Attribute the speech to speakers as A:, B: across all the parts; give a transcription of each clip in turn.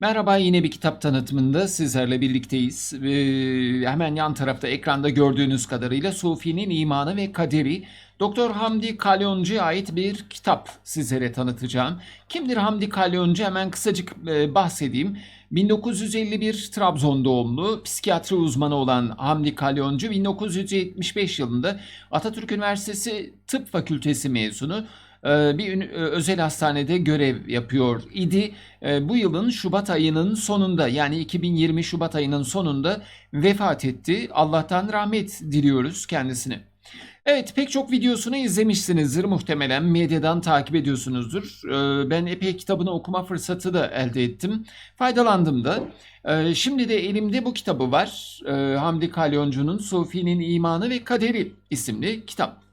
A: Merhaba, yine bir kitap tanıtımında sizlerle birlikteyiz. Ee, hemen yan tarafta ekranda gördüğünüz kadarıyla Sufi'nin İmanı ve Kaderi, Doktor Hamdi Kalyoncu'ya ait bir kitap sizlere tanıtacağım. Kimdir Hamdi Kalyoncu? Hemen kısacık e, bahsedeyim. 1951 Trabzon doğumlu psikiyatri uzmanı olan Hamdi Kalyoncu 1975 yılında Atatürk Üniversitesi Tıp Fakültesi mezunu bir ün- e, özel hastanede görev yapıyor idi. E, Bu yılın Şubat ayının sonunda yani 2020 Şubat ayının sonunda vefat etti. Allah'tan rahmet diliyoruz kendisine. Evet pek çok videosunu izlemişsinizdir muhtemelen medyadan takip ediyorsunuzdur. Ee, Ben epey kitabını okuma fırsatı da elde ettim. Faydalandım da. Ee, Şimdi de elimde bu kitabı var. Ee, Hamdi Kalyoncu'nun Sufi'nin İmanı ve Kaderi isimli kitap.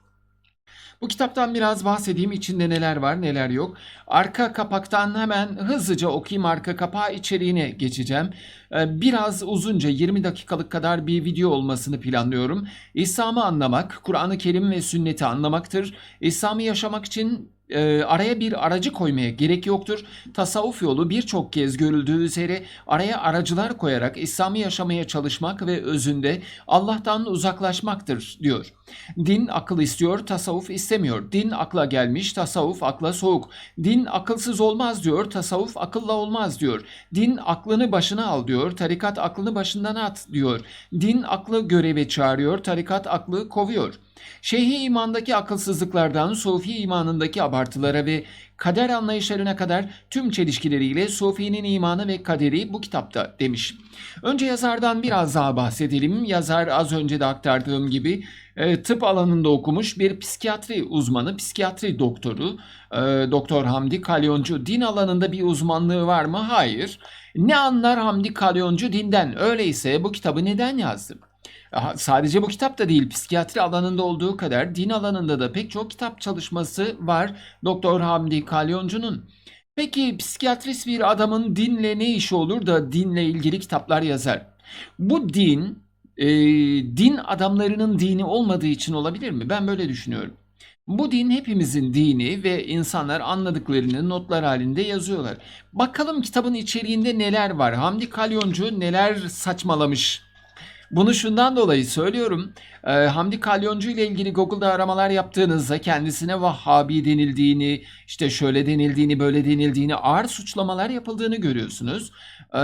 A: Bu kitaptan biraz bahsedeyim. İçinde neler var, neler yok. Arka kapaktan hemen hızlıca okuyayım. Arka kapağı içeriğine geçeceğim. Ee, Biraz uzunca 20 dakikalık kadar bir video olmasını planlıyorum. İslam'ı anlamak, Kur'an-ı Kerim ve sünneti anlamaktır. İslam'ı yaşamak için e, araya bir aracı koymaya gerek yoktur. Tasavvuf yolu birçok kez görüldüğü üzere araya aracılar koyarak İslam'ı yaşamaya çalışmak ve özünde Allah'tan uzaklaşmaktır diyor. Din akıl istiyor, tasavvuf istemiyor. Din akla gelmiş, tasavvuf akla soğuk. Din akılsız olmaz diyor, tasavvuf akılla olmaz diyor. Din aklını başına al diyor, tarikat aklını başından at diyor. Din aklı göreve çağırıyor, tarikat aklı kovuyor. Şeyhi imandaki akılsızlıklardan Sufi imanındaki abartılara ve kader anlayışlarına kadar tüm çelişkileriyle Sufi'nin imanı ve kaderi bu kitapta demiş. Önce yazardan biraz daha bahsedelim. Yazar az önce de aktardığım gibi e, tıp alanında okumuş bir psikiyatri uzmanı, psikiyatri doktoru. E, Doktor Hamdi Kalyoncu din alanında bir uzmanlığı var mı? Hayır. Ne anlar Hamdi Kalyoncu dinden? Öyleyse bu kitabı neden yazdı? Sadece bu kitap da değil, psikiyatri alanında olduğu kadar din alanında da pek çok kitap çalışması var Doktor Hamdi Kalyoncu'nun. Peki psikiyatrist bir adamın dinle ne işi olur da dinle ilgili kitaplar yazar? Bu din, e, din adamlarının dini olmadığı için olabilir mi? Ben böyle düşünüyorum. Bu din hepimizin dini ve insanlar anladıklarını notlar halinde yazıyorlar. Bakalım kitabın içeriğinde neler var? Hamdi Kalyoncu neler saçmalamış? Bunu şundan dolayı söylüyorum. Ee, Hamdi Kalyoncu ile ilgili Google'da aramalar yaptığınızda kendisine Vahhabi denildiğini, işte şöyle denildiğini, böyle denildiğini, ağır suçlamalar yapıldığını görüyorsunuz. Ee,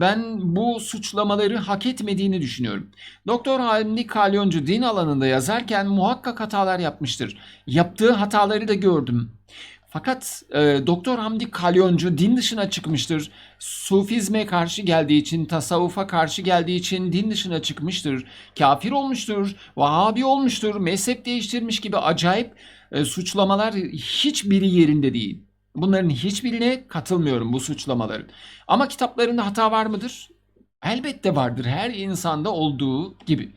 A: ben bu suçlamaları hak etmediğini düşünüyorum. Doktor Hamdi Kalyoncu din alanında yazarken muhakkak hatalar yapmıştır. Yaptığı hataları da gördüm. Fakat e, Doktor Hamdi Kalyoncu din dışına çıkmıştır. Sufizme karşı geldiği için, tasavvufa karşı geldiği için din dışına çıkmıştır. Kafir olmuştur, Vahabi olmuştur, mezhep değiştirmiş gibi acayip e, suçlamalar hiçbiri yerinde değil. Bunların hiçbirine katılmıyorum bu suçlamaların. Ama kitaplarında hata var mıdır? Elbette vardır. Her insanda olduğu gibi.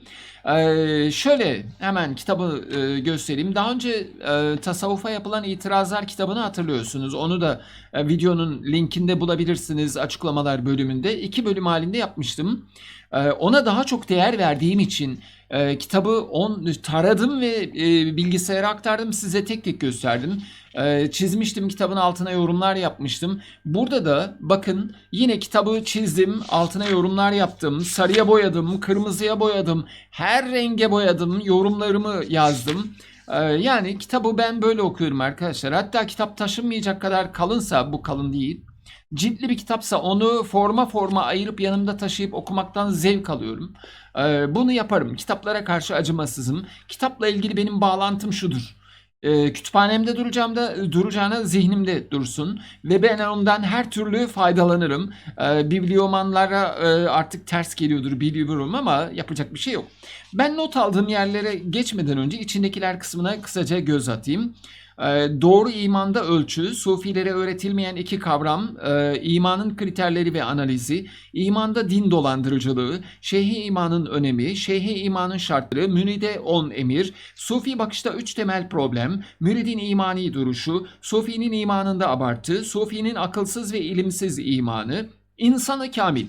A: Ee, şöyle hemen kitabı e, göstereyim. Daha önce e, tasavvufa yapılan itirazlar kitabını hatırlıyorsunuz. Onu da e, videonun linkinde bulabilirsiniz açıklamalar bölümünde. İki bölüm halinde yapmıştım. E, ona daha çok değer verdiğim için e, kitabı on, taradım ve e, bilgisayara aktardım. Size tek tek gösterdim. E, çizmiştim kitabın altına yorumlar yapmıştım. Burada da bakın yine kitabı çizdim, altına yorumlar yaptım, sarıya boyadım, kırmızıya boyadım, her renge boyadım, yorumlarımı yazdım. Ee, yani kitabı ben böyle okuyorum arkadaşlar. Hatta kitap taşınmayacak kadar kalınsa bu kalın değil. Ciltli bir kitapsa onu forma forma ayırıp yanımda taşıyıp okumaktan zevk alıyorum. Ee, bunu yaparım. Kitaplara karşı acımasızım. Kitapla ilgili benim bağlantım şudur. Ee, kütüphanemde duracağım da duracağına zihnimde dursun ve ben ondan her türlü faydalanırım. Ee, bibliomanlara e, artık ters geliyordur biliyorum ama yapacak bir şey yok. Ben not aldığım yerlere geçmeden önce içindekiler kısmına kısaca göz atayım. Ee, doğru imanda ölçü, sufilere öğretilmeyen iki kavram, e, imanın kriterleri ve analizi, imanda din dolandırıcılığı, şeyhi imanın önemi, şeyhi imanın şartları, müride on emir, sufi bakışta üç temel problem, müridin imani duruşu, sufinin imanında abartı, sufinin akılsız ve ilimsiz imanı, insanı kamil.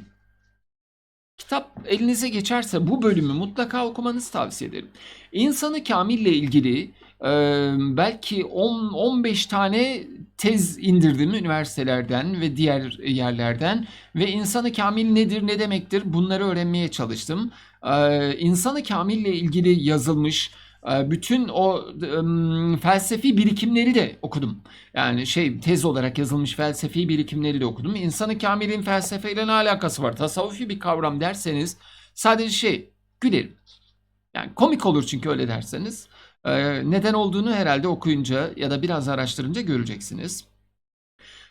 A: Kitap elinize geçerse bu bölümü mutlaka okumanızı tavsiye ederim. İnsanı kamille ilgili e, belki 10-15 tane tez indirdim üniversitelerden ve diğer yerlerden ve insanı kamil nedir ne demektir bunları öğrenmeye çalıştım. E, insanı kamille ilgili yazılmış bütün o felsefi birikimleri de okudum. Yani şey tez olarak yazılmış felsefi birikimleri de okudum. İnsanı kamilin felsefeyle ne alakası var? Tasavvufi bir kavram derseniz sadece şey gülerim. Yani komik olur çünkü öyle derseniz. Ee, neden olduğunu herhalde okuyunca ya da biraz araştırınca göreceksiniz.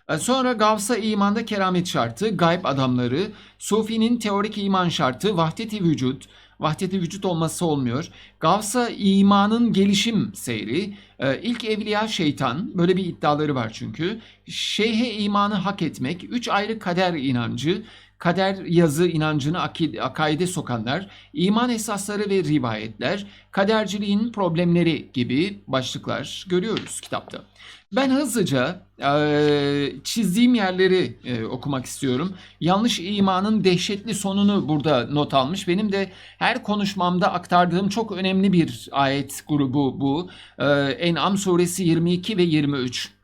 A: Ee, Sonra Gavs'a imanda keramet şartı, gayb adamları, Sufi'nin teorik iman şartı, vahdeti vücut, vahdeti vücut olması olmuyor. Gavs'a imanın gelişim seyri, e, ilk evliya şeytan, böyle bir iddiaları var çünkü. Şeyhe imanı hak etmek, üç ayrı kader inancı, kader yazı inancını akaide sokanlar, iman esasları ve rivayetler, kaderciliğin problemleri gibi başlıklar görüyoruz kitapta. Ben hızlıca eee, çizdiğim yerleri eee, okumak istiyorum. Yanlış imanın dehşetli sonunu burada not almış. Benim de her konuşmamda aktardığım çok önemli bir ayet grubu bu. Eee, En'am suresi 22 ve 23.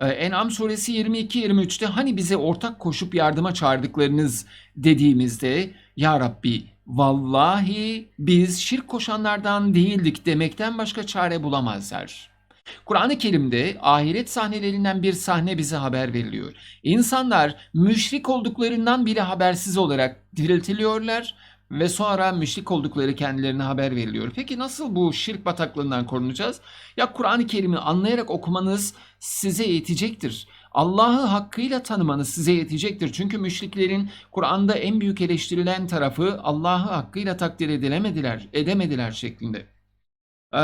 A: Ee, En'am suresi 22-23'te hani bize ortak koşup yardıma çağırdıklarınız dediğimizde Ya Rabbi vallahi biz şirk koşanlardan değildik demekten başka çare bulamazlar. Kur'an-ı Kerim'de ahiret sahnelerinden bir sahne bize haber veriliyor. İnsanlar müşrik olduklarından bile habersiz olarak diriltiliyorlar ve sonra müşrik oldukları kendilerine haber veriliyor. Peki nasıl bu şirk bataklığından korunacağız? Ya Kur'an-ı Kerim'i anlayarak okumanız size yetecektir. Allah'ı hakkıyla tanımanız size yetecektir. Çünkü müşriklerin Kur'an'da en büyük eleştirilen tarafı Allah'ı hakkıyla takdir edilemediler, edemediler şeklinde. Ee,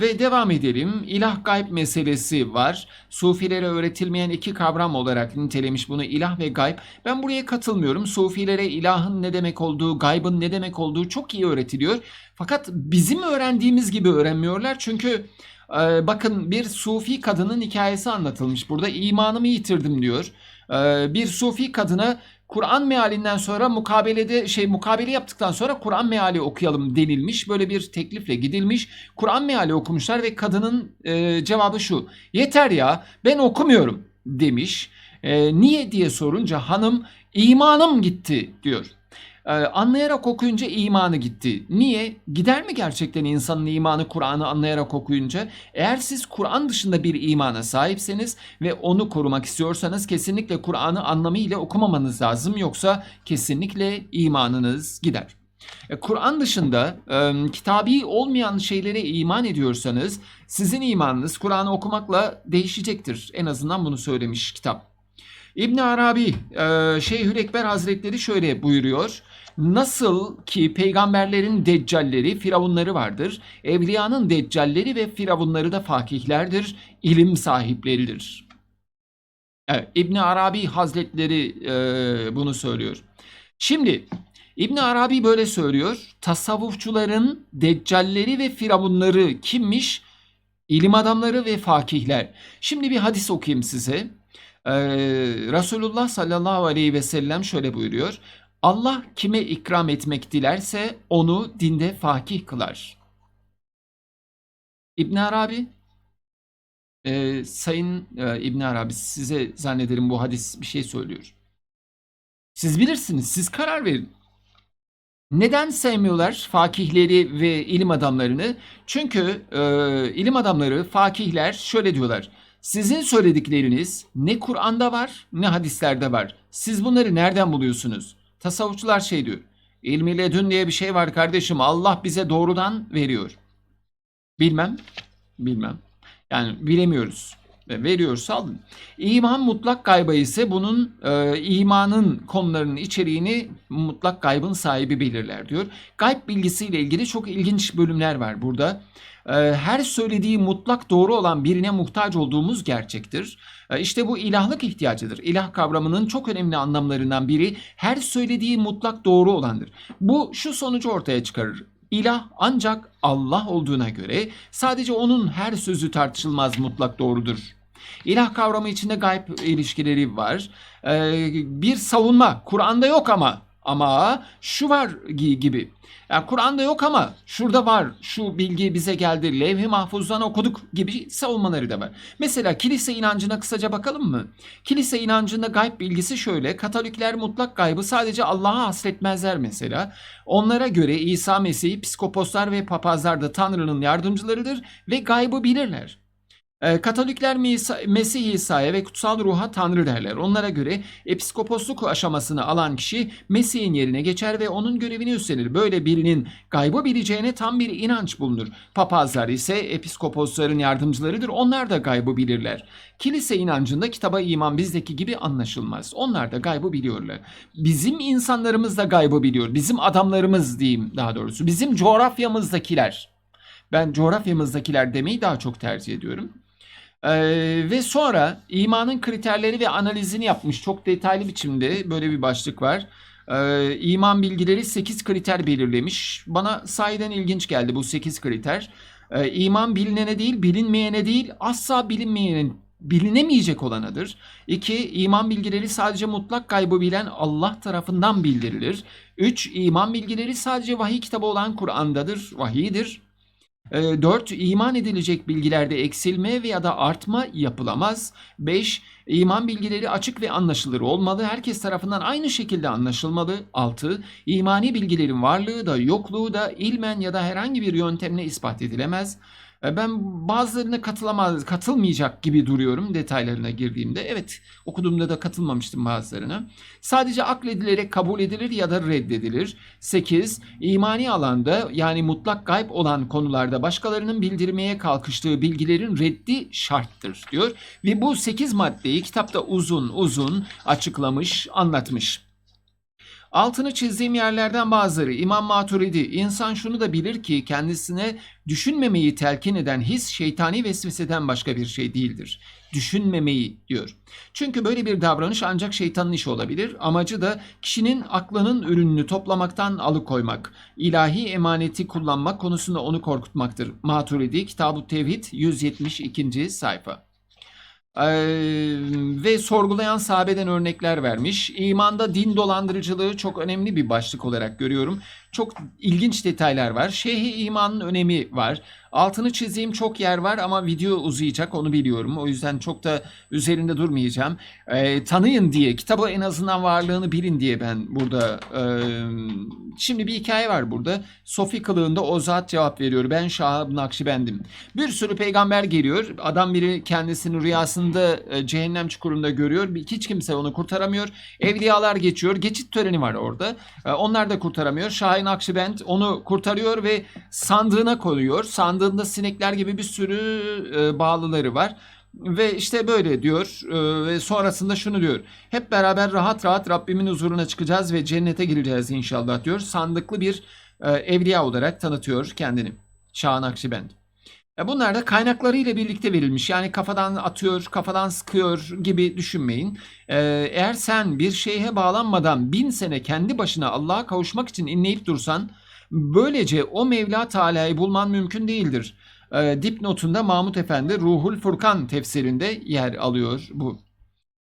A: ve devam edelim. İlah gayb meselesi var. Sufilere öğretilmeyen iki kavram olarak nitelemiş bunu ilah ve gayb. Ben buraya katılmıyorum. Sufilere ilahın ne demek olduğu, gaybın ne demek olduğu çok iyi öğretiliyor. Fakat bizim öğrendiğimiz gibi öğrenmiyorlar. Çünkü e, bakın bir sufi kadının hikayesi anlatılmış burada. İmanımı yitirdim diyor. Ee, bir sufi kadına Kur'an mealinden sonra mukabelede şey mukabele yaptıktan sonra Kur'an meali okuyalım denilmiş. Böyle bir teklifle gidilmiş. Kur'an meali okumuşlar ve kadının e, cevabı şu. Yeter ya ben okumuyorum demiş. E, niye diye sorunca hanım imanım gitti diyor. Ee, anlayarak okuyunca imanı gitti. Niye? Gider mi gerçekten insanın imanı Kur'an'ı anlayarak okuyunca? Eğer siz Kur'an dışında bir imana sahipseniz ve onu korumak istiyorsanız kesinlikle Kur'an'ı anlamıyla okumamanız lazım. Yoksa kesinlikle imanınız gider. E, Kur'an dışında e, kitabi olmayan şeylere iman ediyorsanız sizin imanınız Kur'an'ı okumakla değişecektir. En azından bunu söylemiş kitap. İbn Arabi, e, Şeyhürekber Hazretleri şöyle buyuruyor. Nasıl ki peygamberlerin deccalleri, firavunları vardır, evliyanın deccalleri ve firavunları da fakihlerdir, ilim sahipleridir. Evet, İbn Arabi Hazretleri e, bunu söylüyor. Şimdi İbn Arabi böyle söylüyor. Tasavvufçuların deccalleri ve firavunları kimmiş? İlim adamları ve fakihler. Şimdi bir hadis okuyayım size. Ee, Resulullah sallallahu aleyhi ve sellem şöyle buyuruyor. Allah kime ikram etmek dilerse onu dinde fakih kılar. İbn Arabi, e, Sayın e, İbn Arabi size zannederim bu hadis bir şey söylüyor. Siz bilirsiniz, siz karar verin. Neden sevmiyorlar fakihleri ve ilim adamlarını? Çünkü e, ilim adamları, fakihler şöyle diyorlar. Sizin söyledikleriniz ne Kur'an'da var ne hadislerde var. Siz bunları nereden buluyorsunuz? Tasavvufçular şey diyor. İlmi ledün diye bir şey var kardeşim. Allah bize doğrudan veriyor. Bilmem. Bilmem. Yani bilemiyoruz. Ve veriyorsa alın. İman mutlak gayba ise bunun e, imanın konularının içeriğini mutlak gaybın sahibi belirler diyor. Gayb bilgisiyle ilgili çok ilginç bölümler var burada. E, her söylediği mutlak doğru olan birine muhtaç olduğumuz gerçektir. E, işte bu ilahlık ihtiyacıdır. İlah kavramının çok önemli anlamlarından biri her söylediği mutlak doğru olandır. Bu şu sonucu ortaya çıkarır. İlah ancak Allah olduğuna göre sadece onun her sözü tartışılmaz mutlak doğrudur. İlah kavramı içinde gayb ilişkileri var. Ee, bir savunma Kur'an'da yok ama ama şu var gi- gibi. Yani Kur'an'da yok ama şurada var. Şu bilgi bize geldi. Levh-i Mahfuz'dan okuduk gibi savunmaları da var. Mesela kilise inancına kısaca bakalım mı? Kilise inancında gayb bilgisi şöyle. Katolikler mutlak gaybı sadece Allah'a hasretmezler mesela. Onlara göre İsa Mesih, psikoposlar ve papazlar da Tanrı'nın yardımcılarıdır ve gaybı bilirler. Ee, Katolikler Mesih İsa'ya ve kutsal ruha Tanrı derler. Onlara göre episkoposluk aşamasını alan kişi Mesih'in yerine geçer ve onun görevini üstlenir. Böyle birinin gaybı bileceğine tam bir inanç bulunur. Papazlar ise episkoposların yardımcılarıdır. Onlar da gaybı bilirler. Kilise inancında kitaba iman bizdeki gibi anlaşılmaz. Onlar da gaybı biliyorlar. Bizim insanlarımız da gaybı biliyor. Bizim adamlarımız diyeyim daha doğrusu. Bizim coğrafyamızdakiler. Ben coğrafyamızdakiler demeyi daha çok tercih ediyorum. Ee, ve sonra imanın kriterleri ve analizini yapmış çok detaylı biçimde böyle bir başlık var. Ee, iman bilgileri 8 kriter belirlemiş. Bana sahiden ilginç geldi bu 8 kriter. Ee, iman bilinene değil, bilinmeyene değil, asla bilinmeyenin bilinemeyecek olanıdır. 2. İman bilgileri sadece mutlak kaybı bilen Allah tarafından bildirilir. 3. İman bilgileri sadece vahiy kitabı olan Kur'an'dadır, vahiydir. 4. İman edilecek bilgilerde eksilme veya da artma yapılamaz. 5. İman bilgileri açık ve anlaşılır olmalı. Herkes tarafından aynı şekilde anlaşılmalı. 6. İmani bilgilerin varlığı da yokluğu da ilmen ya da herhangi bir yöntemle ispat edilemez. E, Ben bazılarına katılamaz, katılmayacak gibi duruyorum detaylarına girdiğimde. Evet, okuduğumda da katılmamıştım bazılarına. Sadece akledilerek kabul edilir ya da reddedilir. 8. İmani alanda yani mutlak gayb olan konularda başkalarının bildirmeye kalkıştığı bilgilerin reddi şarttır diyor. Ve bu 8 maddeyi kitapta uzun uzun açıklamış, anlatmış. Altını çizdiğim yerlerden bazıları İmam Maturidi insan şunu da bilir ki kendisine düşünmemeyi telkin eden his şeytani vesveseden başka bir şey değildir. Düşünmemeyi diyor. Çünkü böyle bir davranış ancak şeytanın işi olabilir. Amacı da kişinin aklının ürününü toplamaktan alıkoymak. ilahi emaneti kullanmak konusunda onu korkutmaktır. Maturidi Kitab-ı Tevhid 172. sayfa. Ee, ve sorgulayan sahabeden örnekler vermiş. İmanda din dolandırıcılığı çok önemli bir başlık olarak görüyorum. Çok ilginç detaylar var. Şeyhi imanın önemi var. Altını çizeyim çok yer var ama video uzayacak onu biliyorum. O yüzden çok da üzerinde durmayacağım. Ee, tanıyın diye, kitabı en azından varlığını bilin diye ben burada... e, şimdi bir hikaye var burada. Sofi kılığında o zat cevap veriyor. Ben Şahab Nakşibendim. Bir sürü peygamber geliyor. Adam biri kendisini rüyasında e, cehennem çukurunda görüyor. Hiç kimse onu kurtaramıyor. Evliyalar geçiyor. Geçit töreni var orada. E, Onlar da kurtaramıyor. Şahin Akşibend onu kurtarıyor ve sandığına koyuyor. Sandığında sinekler gibi bir sürü e, bağlıları var. Ve işte böyle diyor e, ve sonrasında şunu diyor. Hep beraber rahat rahat Rabbimin huzuruna çıkacağız ve cennete gireceğiz inşallah diyor. Sandıklı bir e, evliya olarak tanıtıyor kendini. Şahan Akşibend. Bunlar da kaynaklarıyla birlikte verilmiş. Yani kafadan atıyor, kafadan sıkıyor gibi düşünmeyin. E, Eğer sen bir şeyhe bağlanmadan bin sene kendi başına Allah'a kavuşmak için inleyip dursan, böylece o Mevla Teala'yı bulman mümkün değildir. E, dipnotunda Mahmut Efendi Ruhul Furkan tefsirinde yer alıyor bu.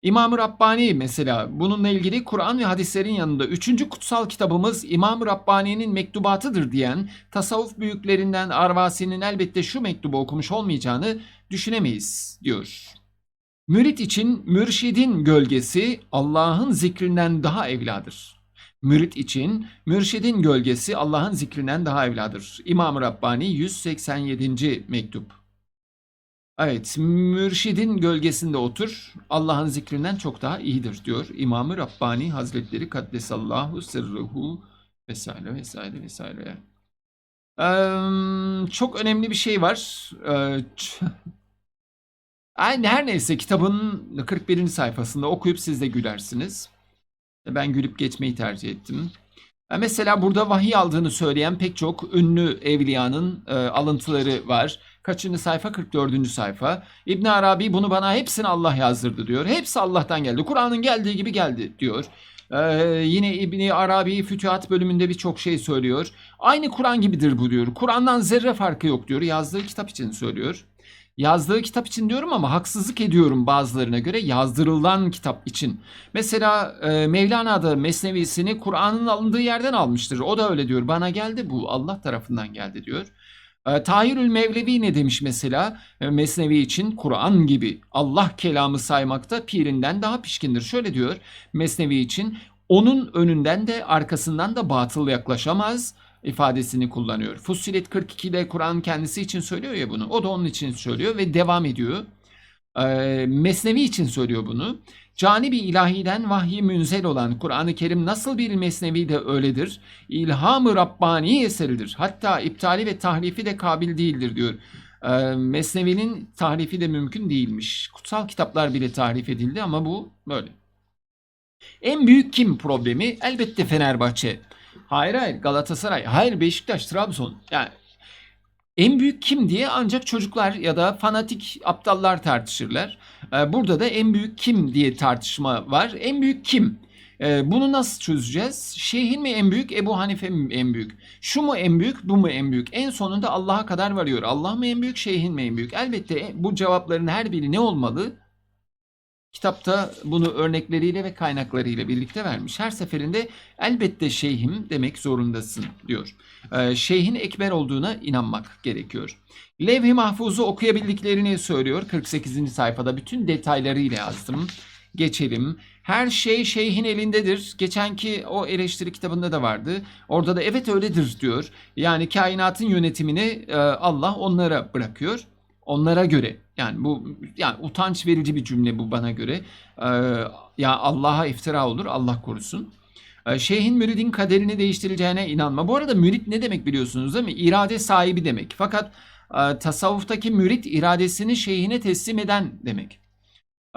A: İmam-ı Rabbani mesela bununla ilgili Kur'an ve hadislerin yanında üçüncü kutsal kitabımız İmam-ı Rabbani'nin mektubatıdır diyen tasavvuf büyüklerinden Arvasi'nin elbette şu mektubu okumuş olmayacağını düşünemeyiz diyor. Mürit için mürşidin gölgesi Allah'ın zikrinden daha evladır. Mürit için mürşidin gölgesi Allah'ın zikrinden daha evladır. İmam-ı Rabbani 187. mektup. Evet, mürşidin gölgesinde otur, Allah'ın zikrinden çok daha iyidir diyor İmam-ı Rabbani Hazretleri Kaddesallahu sırruhu vesaire vesaire vesaire. Eee, çok önemli bir şey var. Ay, her neyse kitabın 41. sayfasında okuyup siz de gülersiniz. Ben gülüp geçmeyi tercih ettim. E, Mesela burada vahiy aldığını söyleyen pek çok ünlü evliyanın e, alıntıları var. Kaçıncı sayfa? 44. sayfa. İbn Arabi bunu bana hepsini Allah yazdırdı diyor. Hepsi Allah'tan geldi. Kur'an'ın geldiği gibi geldi diyor. Ee, yine İbni Arabi Fütühat bölümünde birçok şey söylüyor. Aynı Kur'an gibidir bu diyor. Kur'an'dan zerre farkı yok diyor. Yazdığı kitap için söylüyor. Yazdığı kitap için diyorum ama haksızlık ediyorum bazılarına göre yazdırılan kitap için. Mesela e, Mevlana da Mesnevisini Kur'an'ın alındığı yerden almıştır. O da öyle diyor. Bana geldi bu Allah tarafından geldi diyor. E, Tahirül Mevlevi ne demiş mesela? E, Mesnevi için Kur'an gibi Allah kelamı saymakta pirinden daha pişkindir. Şöyle diyor Mesnevi için onun önünden de arkasından da batıl yaklaşamaz ifadesini kullanıyor. Fussilet 42'de Kur'an kendisi için söylüyor ya bunu. O da onun için söylüyor ve devam ediyor. Ee, Mesnevi için söylüyor bunu. Cani bir ilahiden vahyi münzel olan Kur'an-ı Kerim nasıl bir mesnevi de öyledir. İlham-ı Rabbani eseridir. Hatta iptali ve tahrifi de kabil değildir diyor. Ee, Mesnevi'nin tahrifi de mümkün değilmiş. Kutsal kitaplar bile tahrif edildi ama bu böyle. En büyük kim problemi? Elbette Fenerbahçe. Hayır hayır Galatasaray. Hayır Beşiktaş, Trabzon. Yani en büyük kim diye ancak çocuklar ya da fanatik aptallar tartışırlar. Ee, Burada da en büyük kim diye tartışma var. En büyük kim? Ee, Bunu nasıl çözeceğiz? Şeyhin mi en büyük, Ebu Hanife mi en büyük? Şu mu en büyük, bu mu en büyük? En sonunda Allah'a kadar varıyor. Allah mı en büyük, şeyhin mi en büyük? Elbette bu cevapların her biri ne olmalı? Kitapta bunu örnekleriyle ve kaynaklarıyla birlikte vermiş. Her seferinde elbette şeyhim demek zorundasın diyor. Ee, şeyhin ekber olduğuna inanmak gerekiyor. Levh-i Mahfuz'u okuyabildiklerini söylüyor. 48. sayfada bütün detaylarıyla yazdım. Geçelim. Her şey şeyhin elindedir. Geçenki o eleştiri kitabında da vardı. Orada da evet öyledir diyor. Yani kainatın yönetimini e, Allah onlara bırakıyor. Onlara göre yani bu yani utanç verici bir cümle bu bana göre. Ee, ya Allah'a iftira olur Allah korusun. Ee, şeyhin müridin kaderini değiştireceğine inanma. Bu arada mürit ne demek biliyorsunuz değil mi? İrade sahibi demek. Fakat e, tasavvuftaki mürit iradesini şeyhine teslim eden demek.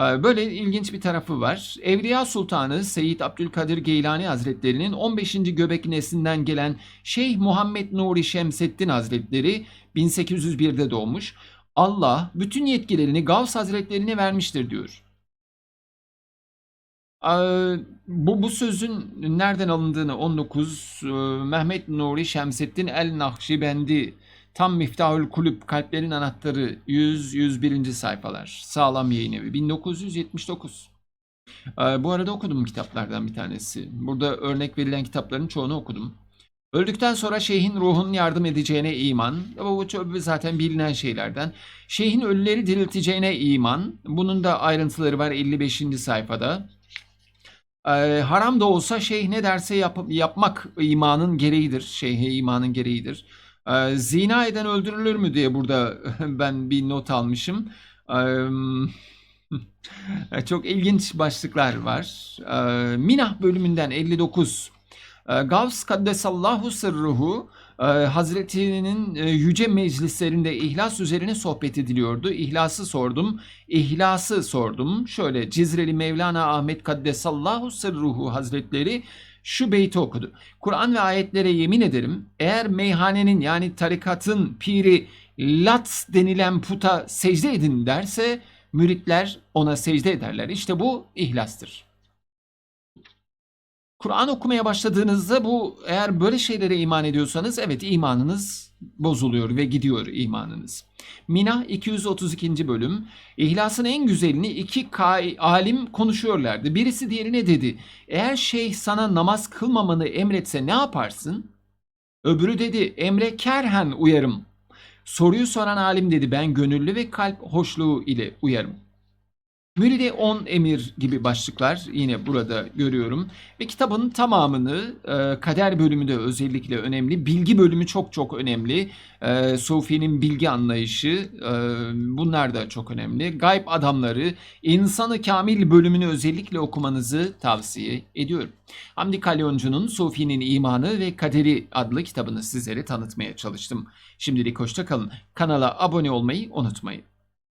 A: Ee, Böyle ilginç bir tarafı var. Evliya Sultanı Seyyid Abdülkadir Geylani Hazretleri'nin 15. göbek neslinden gelen Şeyh Muhammed Nuri Şemseddin Hazretleri 1801'de doğmuş. Allah bütün yetkilerini Gavs Hazretlerine vermiştir diyor. Bu, bu sözün nereden alındığını 19 e, Mehmet Nuri Şemseddin El Nakşibendi Tam Miftahül Kulüp Kalplerin Anahtarı 100-101. sayfalar. Sağlam yayın evi 1979. Ee, Bu arada okudum kitaplardan bir tanesi. Burada örnek verilen kitapların çoğunu okudum. Öldükten sonra şeyhin ruhunun yardım edeceğine iman. Bu çok- zaten bilinen şeylerden. Şeyhin ölüleri dirilteceğine iman. Bunun da ayrıntıları var 55. sayfada. Ee, haram da olsa şeyh ne derse yap- yapmak imanın gereğidir. Şeyhe imanın gereğidir. Ee, zina eden öldürülür mü diye burada ben bir not almışım. Ee, çok ilginç başlıklar var. Ee, Minah bölümünden 59. Ee, Gavs Kaddesallahu Sırruhu e, Hazretinin e, yüce meclislerinde ihlas üzerine sohbet ediliyordu. İhlası sordum. İhlası sordum. Şöyle Cizreli Mevlana Ahmet Kaddesallahu Sırruhu Hazretleri şu beyti okudu. Kur'an ve ayetlere yemin ederim eğer meyhanenin yani tarikatın piri Lat denilen puta secde edin derse müritler ona secde ederler. İşte bu ihlastır. Kur'an okumaya başladığınızda bu eğer böyle şeylere iman ediyorsanız evet imanınız bozuluyor ve gidiyor imanınız. Minah 232. bölüm. İhlasın en güzelini iki alim konuşuyorlardı. Birisi diğerine dedi. Eğer şeyh sana namaz kılmamanı emretse ne yaparsın? Öbürü dedi emre kerhen uyarım. Soruyu soran alim dedi ben gönüllü ve kalp hoşluğu ile uyarım. Müride 10 emir gibi başlıklar yine burada görüyorum. Ve kitabın tamamını e, kader bölümü de özellikle önemli. Bilgi bölümü çok çok önemli. E, Sufi'nin bilgi anlayışı e, bunlar da çok önemli. Gayb adamları, insanı kamil bölümünü özellikle okumanızı tavsiye ediyorum. Hamdi Kalyoncu'nun Sufi'nin imanı ve kaderi adlı kitabını sizlere tanıtmaya çalıştım. Şimdilik hoşça kalın. Kanala abone olmayı unutmayın.